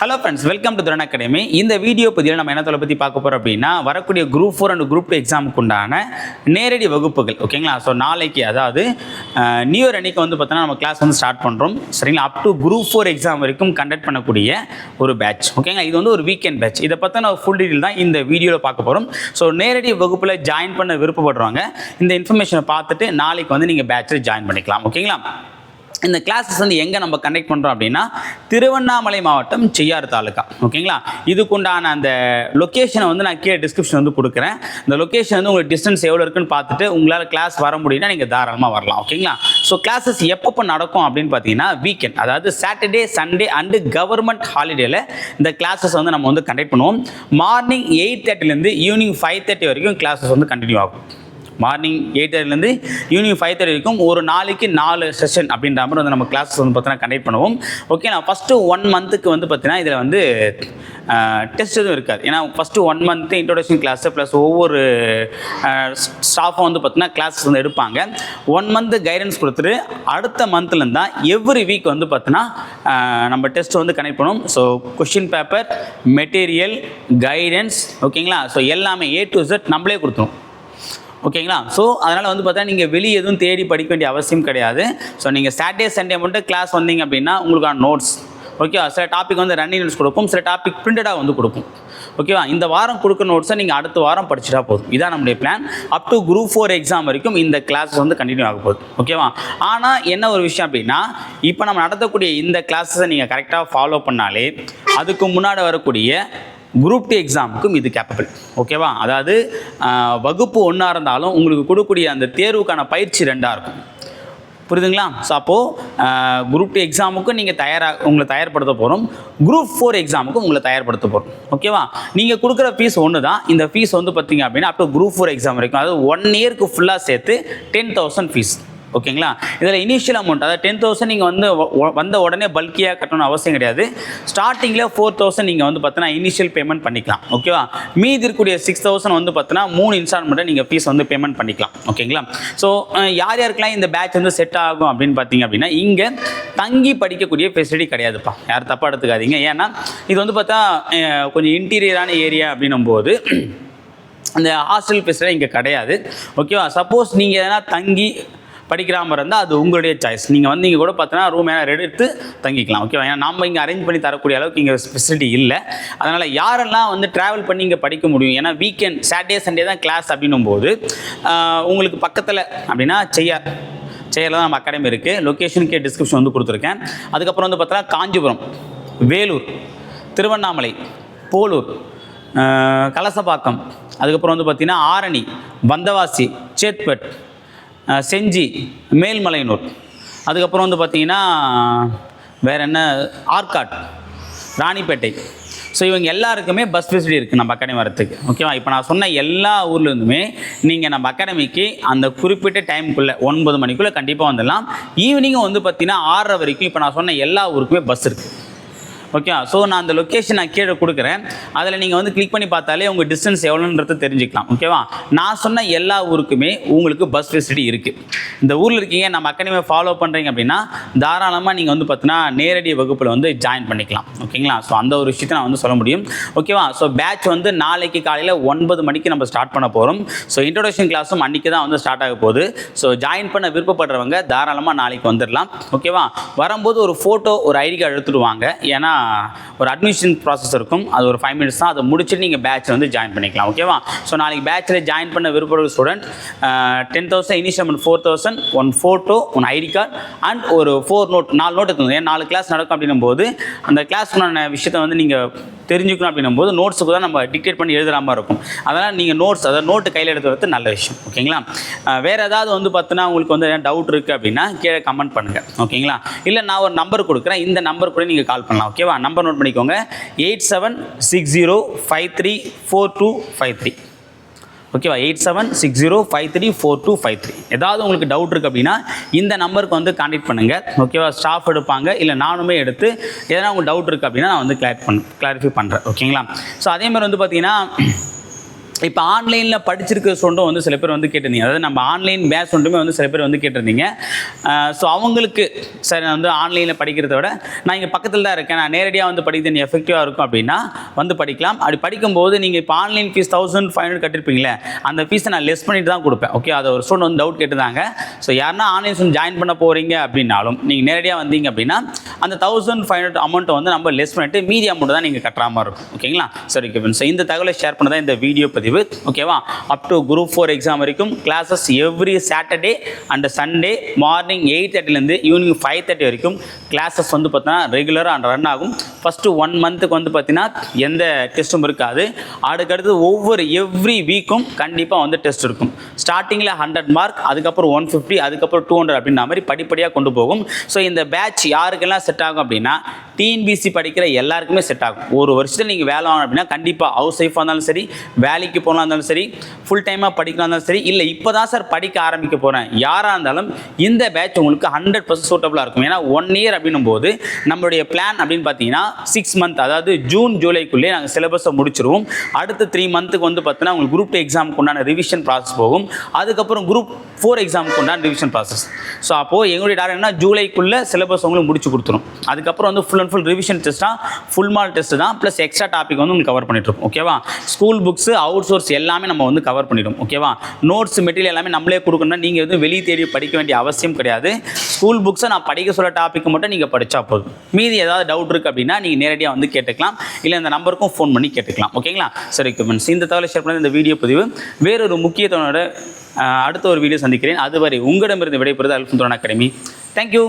Hello friends welcome to துரன் academy இந்த video பதிவில் நம்ம என்ன பற்றி பார்க்க போகிறோம் அப்படின்னா வரக்கூடிய group four and group two எக்ஸாமுக்கு உண்டான நேரடி வகுப்புகள் ஓகேங்களா ஸோ நாளைக்கு அதாவது நியூ இயர் அன்னைக்கு வந்து பார்த்தோன்னா நம்ம கிளாஸ் வந்து ஸ்டார்ட் பண்ணுறோம் சரிங்களா? Up to group four exam வரைக்கும் கண்டக்ட் பண்ணக்கூடிய ஒரு பேட்ச் ஓகேங்களா இது வந்து ஒரு வீக்கெண்ட் பேட்ச் இதை பற்றின ஃபுல் டீட்டெயில் தான் இந்த வீடியோவில் பார்க்க போகிறோம் ஸோ நேரடி வகுப்பில் ஜாயின் பண்ண விருப்பப்படுறவங்க இந்த இன்ஃபர்மேஷனை பார்த்துட்டு நாளைக்கு வந்து நீங்கள் பேட்சில் ஜாயின் பண்ணிக்கலாம் ஓகேங்களா இந்த கிளாஸஸ் வந்து எங்கே நம்ம கண்டக்ட் பண்ணுறோம் அப்படின்னா திருவண்ணாமலை மாவட்டம் செய்யாறு தாலுக்கா ஓகேங்களா? இதுக்குண்டான அந்த லொக்கேஷனை வந்து நான் கீழே டிஸ்கிரிப்ஷன் வந்து கொடுக்குறேன். இந்த லொக்கேஷன் வந்து உங்களுக்கு டிஸ்டன்ஸ் எவ்வளோ இருக்குன்னு பார்த்துட்டு உங்களால் கிளாஸ் வர முடியும்னா நீங்கள் தாராளமாக வரலாம். ஓகேங்களா? ஸோ கிளாஸஸ் எப்பப்போ நடக்கும் அப்படின்னு பார்த்தீங்கன்னா வீக்கெண்ட் அதாவது சாட்டர்டே சண்டே அண்டு கவர்மெண்ட் ஹாலிடேல இந்த கிளாஸஸ் வந்து நம்ம வந்து கண்டக்ட் பண்ணுவோம். மார்னிங் எயிட் தேர்ட்டிலேருந்து ஈவினிங் ஃபைவ் தேர்ட்டி வரைக்கும் கிளாஸஸ் வந்து கண்டினியூ ஆகும். மார்னிங் எயிட் தேர்ட்டிலேருந்து ஈவினிங் ஃபைவ் தேர்ட்டி வரைக்கும் ஒரு நாளைக்கு நாலு செஷன் அப்படின்ற மாதிரி வந்து நம்ம கிளாஸஸ் வந்து பார்த்தீங்கன்னா கண்டக்ட் பண்ணுவோம். ஓகே நான் ஃபஸ்ட்டு ஒன் மந்த்துக்கு வந்து பார்த்தீங்கன்னா இதில் வந்து டெஸ்ட் எதுவும் இருக்காது. ஏன்னா first one month introduction class plus ஒவ்வொரு ஸ்டாஃபும் வந்து பார்த்தீங்கன்னா கிளாஸஸ் வந்து எடுப்பாங்க. ஒன் மந்த்து கைடன்ஸ் கொடுத்துட்டு அடுத்த மந்த்லேருந்து தான் எவ்ரி வீக் வந்து பார்த்தீங்கன்னா நம்ம டெஸ்ட் வந்து கனெக்ட் பண்ணுவோம். So question paper material guidance ஓகேங்களா ஸோ எல்லாமே ஏ டு இசட் நம்மளே கொடுத்துரும் ஓகேங்களா? ஸோ அதனால் வந்து பார்த்தா நீங்கள் வெளியே எதுவும் தேடி படிக்க வேண்டிய அவசியம் கிடையாது. ஸோ நீங்கள் சாட்டர்டே சண்டே மட்டும் கிளாஸ் வந்தீங்க அப்படின்னா உங்களுக்கான நோட்ஸ் ஓகேவா சில டாபிக் வந்து ரன்னிங் நோட்ஸ் கொடுப்போம் சில டாபிக் பிரிண்டடாக வந்து கொடுப்போம் ஓகேவா இந்த வாரம் கொடுக்குற நோட்ஸை நீங்கள் அடுத்த வாரம் படிச்சிட்டா போதும். இதான் நம்முடைய plan up to group four exam வரைக்கும் இந்த கிளாஸ் வந்து கண்டினியூ ஆக போகுது. ஓகேவா ஆனால் என்ன ஒரு விஷயம் அப்படின்னா இப்போ நம்ம நடத்தக்கூடிய இந்த கிளாஸஸை நீங்கள் கரெக்டாக ஃபாலோ பண்ணாலே அதுக்கு முன்னாடி வரக்கூடிய குரூப் டி எக்ஸாமுக்கும் இது கேப்பபிள் ஓகேவா அதாவது வகுப்பு ஒன்றா இருந்தாலும் உங்களுக்கு கொடுக்கக்கூடிய அந்த தேர்வுக்கான பயிற்சி ரெண்டாக இருக்கும். புரியுதுங்களா? ஸோ அப்போது குரூப் டூ எக்ஸாமுக்கும் நீங்கள் தயாராக உங்களை தயார்படுத்த போகிறோம் குரூப் ஃபோர் எக்ஸாமுக்கும் உங்களை தயார்படுத்த போகிறோம் ஓகேவா நீங்கள் கொடுக்குற ஃபீஸ் ஒன்று தான் இந்த ஃபீஸ் வந்து பார்த்தீங்க அப்படின்னா அப் குரூப் ஃபோர் எக்ஸாம் வரைக்கும். அதாவது ஒன் இயர்க்கு ஃபுல்லாக சேர்த்து டென் தௌசண்ட் ஃபீஸ் ஓகேங்களா? இதில் இனிஷியல் அமௌண்ட் அதாவது டென் தௌசண்ட் நீங்கள் வந்து வந்த உடனே பல்கியாக கட்டணும்னு அவசியம் கிடையாது. ஸ்டார்டிங்கில் ஃபோர் தௌசண்ட் நீங்கள் வந்து பார்த்தீங்கன்னா இனிஷியல் பேமெண்ட் பண்ணிக்கலாம். ஓகேவா மீதி இருக்கக்கூடிய சிக்ஸ் தௌசண்ட் வந்து பார்த்தீங்கன்னா மூணு இன்ஸ்டால்மெண்ட்டை நீங்கள் ஃபீஸ் வந்து பேமெண்ட் பண்ணிக்கலாம். ஓகேங்களா? ஸோ யார் யாருக்கெல்லாம் இந்த பேட்ச் வந்து செட் ஆகும் அப்படின்னு பார்த்தீங்க அப்படின்னா இங்கே தங்கி படிக்கக்கூடிய ஃபெசிலிட்டி கிடையாதுப்பா. யார் தப்பாக எடுத்துக்காதீங்க. ஏன்னா இது வந்து பார்த்தா கொஞ்சம் இன்டீரியரான ஏரியா அப்படின்னும் போது அந்த ஹாஸ்டல் ஃபெசிலிட்டி இங்கே கிடையாது. ஓகேவா சப்போஸ் நீங்கள் எதனா தங்கி படிக்கிற மாதிரி இருந்தால் அது உங்களுடைய சாய்ஸ் நீங்கள் வந்து இங்கே கூட பார்த்தீங்கன்னா ரூம் ஏன்னா எடுத்து தங்கிக்கலாம் ஓகேவா ஏன்னா நம்ம இங்கே அரேஞ்ச் பண்ணி தரக்கூடிய அளவுக்கு இங்கே ஃபெசிலிட்டி இல்லை. அதனால் யாரெல்லாம் வந்து ட்ராவல் பண்ணி இங்கே படிக்க முடியும்? ஏன்னா வீக்கெண்ட் சாட்டர்டே சண்டே தான் கிளாஸ் அப்படின்னும் போது உங்களுக்கு பக்கத்தில் அப்படின்னா செய்யார் செய்யல தான் நம்ம அகாடமி இருக்குது லொக்கேஷனுக்கே டிஸ்கிரிப்ஷன் வந்து கொடுத்துருக்கேன். அதுக்கப்புறம் வந்து பார்த்தீங்கன்னா காஞ்சிபுரம் வேலூர் திருவண்ணாமலை போலூர் கலசபாக்கம் அதுக்கப்புறம் வந்து பார்த்திங்கன்னா ஆரணி வந்தவாசி சேத்பட் செஞ்சி மேல்மலையனூர். அதுக்கப்புறம் வந்து பார்த்திங்கன்னா வேறு என்ன ஆர்காட் ராணிப்பேட்டை. ஸோ இவங்க எல்லாருக்குமே பஸ் ஃபெசிலிட்டி இருக்குது நம்ம அகாடமி வரத்துக்கு. ஓகேவா இப்போ நான் சொன்ன எல்லா ஊர்லேருந்துமே நீங்கள் நம்ம அகாடமிக்கு அந்த குறிப்பிட்ட டைமுக்குள்ளே ஒன்பது மணிக்குள்ளே கண்டிப்பாக வந்துடலாம். ஈவினிங்கும் வந்து பார்த்தீங்கன்னா ஆறரை வரைக்கும் இப்போ நான் சொன்ன எல்லா ஊருக்குமே பஸ் இருக்குது ஓகே ஸோ நான் அந்த லொக்கேஷன் நான் கீழே கொடுக்குறேன். அதில் நீங்கள் வந்து கிளிக் பண்ணி பார்த்தாலே உங்கள் டிஸ்டன்ஸ் எவ்வளோன்றது தெரிஞ்சுக்கலாம். ஓகேவா நான் சொன்ன எல்லா ஊருக்குமே உங்களுக்கு பஸ் ஃபெசிலிட்டி இருக்குது இந்த ஊரில் இருக்கீங்க நம்ம அகாடமியை ஃபாலோ பண்ணுறீங்க அப்படின்னா தாராளமாக நீங்கள் வந்து பார்த்தீங்கன்னா நேரடி வகுப்பில் வந்து ஜாயின் பண்ணிக்கலாம். ஓகேங்களா ஸோ அந்த ஒரு விஷயத்தை நான் வந்து சொல்ல முடியும். ஓகேவா ஸோ பேட்ச் வந்து நாளைக்கு காலையில் ஒன்பது மணிக்கு நம்ம ஸ்டார்ட் பண்ண போகிறோம் ஸோ இன்ட்ரோடக்ஷன் கிளாஸும் அன்றைக்கி தான் வந்து ஸ்டார்ட் ஆக போகுது. ஸோ ஜாயின் பண்ண விருப்பப்படுறவங்க தாராளமாக நாளைக்கு வந்துடலாம் ஓகேவா வரும்போது ஒரு ஃபோட்டோ ஒரு ஐடி கார்டு எடுத்துகிட்டு வாங்க. ஏன்னா ஒரு அட்மிஷன் ப்ராசஸ் இருக்கும். அது ஒரு ஃபைவ் மினிட்ஸ் தான். அதை முடிச்சுட்டு நீங்கள் பேட்ச் வந்து ஜாயின் பண்ணிக்கலாம் ஓகேவா ஸோ நாளைக்கு பேட்சில் ஜாயின் பண்ண விருப்பப்படுற student ten thousand initial four thousand one photo one ID card and ஒரு ஃபோர் நோட் நாலு நோட் எடுத்துக்கணும் ஏன் நாலு கிளாஸ் நடக்கும் அப்படின்னும் போது அந்த கிளாஸ் விஷயத்தை வந்து நீங்கள் தெரிஞ்சுக்கணும் அப்படின்னும் போது நோட்ஸுக்கு தான் நம்ம டிக்டேட் பண்ணி எழுதுகிற மாதிரி இருக்கும். அதனால் நீங்கள் நோட்ஸ் அதாவது நோட்டு கையில் எடுத்து வரது நல்ல விஷயம். ஓகேங்களா வேறு ஏதாவது வந்து பார்த்தீங்கன்னா உங்களுக்கு வந்து டவுட் இருக்குது அப்படின்னா கீழே கமெண்ட் பண்ணுங்கள் ஓகேங்களா இல்லை நான் ஒரு நம்பர் கொடுக்குறேன். இந்த நம்பர் கூட நீங்கள் கால் பண்ணலாம். ஓகேவா நம்பர் நோட் பண்ணிக்கோங்க. Eight seven six zero five three four two five three ஓகேவா? Eight seven six zero five three four two five three. ஏதாவது உங்களுக்கு டவுட் இருக்குது அப்படின்னா இந்த நம்பருக்கு வந்து காண்டக்ட் பண்ணுங்கள் ஓகேவா? ஸ்டாஃப் எடுப்பாங்க. இல்லை நானுமே எடுத்து எதனா உங்களுக்கு டவுட் இருக்குது அப்படின்னா நான் வந்து கிளாரி பண்ண கிளாரிஃபை பண்ணுறேன் ஓகேங்களா? ஸோ அதே மாதிரி வந்து பார்த்தீங்கன்னா இப்போ ஆன்லைனில் படிச்சிருக்க சொண்டும் வந்து சில பேர் வந்து கேட்டிருந்தீங்க. அதாவது நம்ம ஆன்லைன் பேஸ் ஒன்றுமே வந்து சில பேர் வந்து கேட்டிருந்தீங்க. ஸோ அவங்களுக்கு சரி நான் வந்து ஆன்லைனில் படிக்கிறத விட நான் இங்கே பக்கத்தில் தான் இருக்கேன். நான் நேரடியாக வந்து படிக்கிறது எஃபெக்டிவாக இருக்கும் அப்படின்னா வந்து படிக்கலாம். அப்படி படிக்கும்போது நீங்கள் இப்போ online fees thousand five hundred கட்டிருப்பீங்களே அந்த ஃபீஸை நான் லெஸ் பண்ணிட்டு தான் கொடுப்பேன். ஓகே அதை ஒரு ஸ்டூடெண்ட் வந்து டவுட் கேட்டிருந்தாங்க ஸோ யாருன்னா ஆன்லைன் ஸ்டூடெண்ட் ஜாயின் பண்ண போகிறீங்க அப்படின்னாலும் நீங்கள் நேரடியாக வந்தீங்க அப்படின்னா அந்த தௌசண்ட் ஃபைவ் ஹண்ட்ரட் அமௌண்ட்டை வந்து நம்ம லெஸ் பண்ணிட்டு மீதி அமௌண்ட் தான் நீங்கள் கட்டுற மாதிரி இருக்கும். ஓகேங்களா சரி ஓகே ஸோ இந்த தகவலை ஷேர் பண்ண தான் இந்த வீடியோ பதிவு. ஓகேவா up to group four exam வரைக்கும் classes every Saturday and Sunday morning eight தேர்ட்டிலேருந்து evening five thirty வரைக்கும் கிளாஸஸ் வந்து பார்த்தீங்கன்னா ரெகுலராக அண்ட் ரன் ஆகும். ஃபஸ்ட்டு ஒன் மந்த்துக்கு வந்து பார்த்தீங்கன்னா எந்த டெஸ்ட்டும் இருக்காது. அதுக்கடுத்து ஒவ்வொரு எவ்ரி வீக்கும் கண்டிப்பாக வந்து டெஸ்ட் இருக்கும். ஸ்டார்டிங்கில் ஹண்ட்ரட் மார்க் அதுக்கப்புறம் ஒன் ஃபிஃப்டி அதுக்கப்புறம் டூ ஹண்ட்ரட் அப்படின்ற மாதிரி படிப்படியாக கொண்டு போகும். ஸோ இந்த பேட்ச் யாருக்கெல்லாம் செட் ஆகும் அப்படின்னா டிஎன்பிசி படிக்கிற எல்லாருக்குமே செட் ஆகும். ஒரு வருஷத்தில் நீங்கள் வேலை ஆகணும் அப்படின்னா கண்டிப்பாக ஹவுஸ் ஒய்ஃபாக இருந்தாலும் சரி வேலைக்கு போனால் இருந்தாலும் சரி ஃபுல் டைமாக படிக்கலாம் இருந்தாலும் சரி இல்லை இப்போ தான் சார் படிக்க ஆரம்பிக்க போகிறேன் யாராக இருந்தாலும் இந்த பேட்ச் உங்களுக்கு ஹண்ட்ரட் பர்சன்ட் சூட்டபுளாக இருக்கும். ஏன்னா ஒன் இயர் அப்படின்னும் போது நம்மளுடைய பிளான் அப்படின்னு பார்த்தீங்கன்னா சிக்ஸ் மந்த் அதாவது ஜூன் ஜூலைக்குள்ளே நாங்கள் சிலபஸை முடிச்சிருவோம். அடுத்த த்ரீ மந்த்துக்கு வந்து பார்த்தீங்கன்னா உங்களுக்கு குரூப் டூ எக்ஸாமுக்கு உண்டான ரிவிஷன் ப்ராசஸ் போகும். அதுக்கப்புறம் குரூப் ஃபோர் எக்ஸாமுக்கு உண்டான ரிவிஷன் ப்ராசஸ் ஸோ அப்போது எங்களுடைய டார்கெட் என்ன ஜூலைக்குள்ளே சிலபஸ் உங்களுக்கு முடிச்சு கொடுத்துரும். அதுக்கப்புறம் வந்து ஃபுல் அண்ட் ஃபுல் ரிவிஷன் டெஸ்ட்டாக ஃபுல் மார்க் டெஸ்ட் தான் ப்ளஸ் எக்ஸ்ட்ரா டாபிக் வந்து உங்களுக்கு கவர் பண்ணிட்டுருக்கோம் ஓகேவா ஸ்கூல் புக்ஸ் அவுட் சோர்ஸ் எல்லாமே நம்ம வந்து கவர் பண்ணிடும். ஓகேவா நோட்ஸ் மெட்டீரியல் எல்லாமே நம்மளே கொடுக்கணும்னா நீங்கள் எதுவும் வெளியே தேடி படிக்க வேண்டிய அவசியம் கிடையாது. ஸ்கூல் புக்ஸை நான் படிக்க சொல்ல டாபிக் மட்டும் நீங்கள் படித்தா போதும். மீதி ஏதாவது டவுட் இருக்குது அப்படின்னா நீங்கள் நேரடியாக வந்து கேட்டுக்கலாம். இல்லை இந்த நம்பருக்கும் ஃபோன் பண்ணி கேட்டுக்கலாம். ஓகேங்களா? சரி ஃப்ரெண்ட்ஸ் இந்த தகவலை ஷேர் பண்ண இந்த வீடியோ பதிவு. வேறொரு முக்கியத்தோட அடுத்த ஒரு வீடியோ சந்திக்கிறேன். அதுவரை உங்களிடமிருந்து விடைபெறுது அல்ஃபுந்தோன் அகாடமி. தேங்க்யூ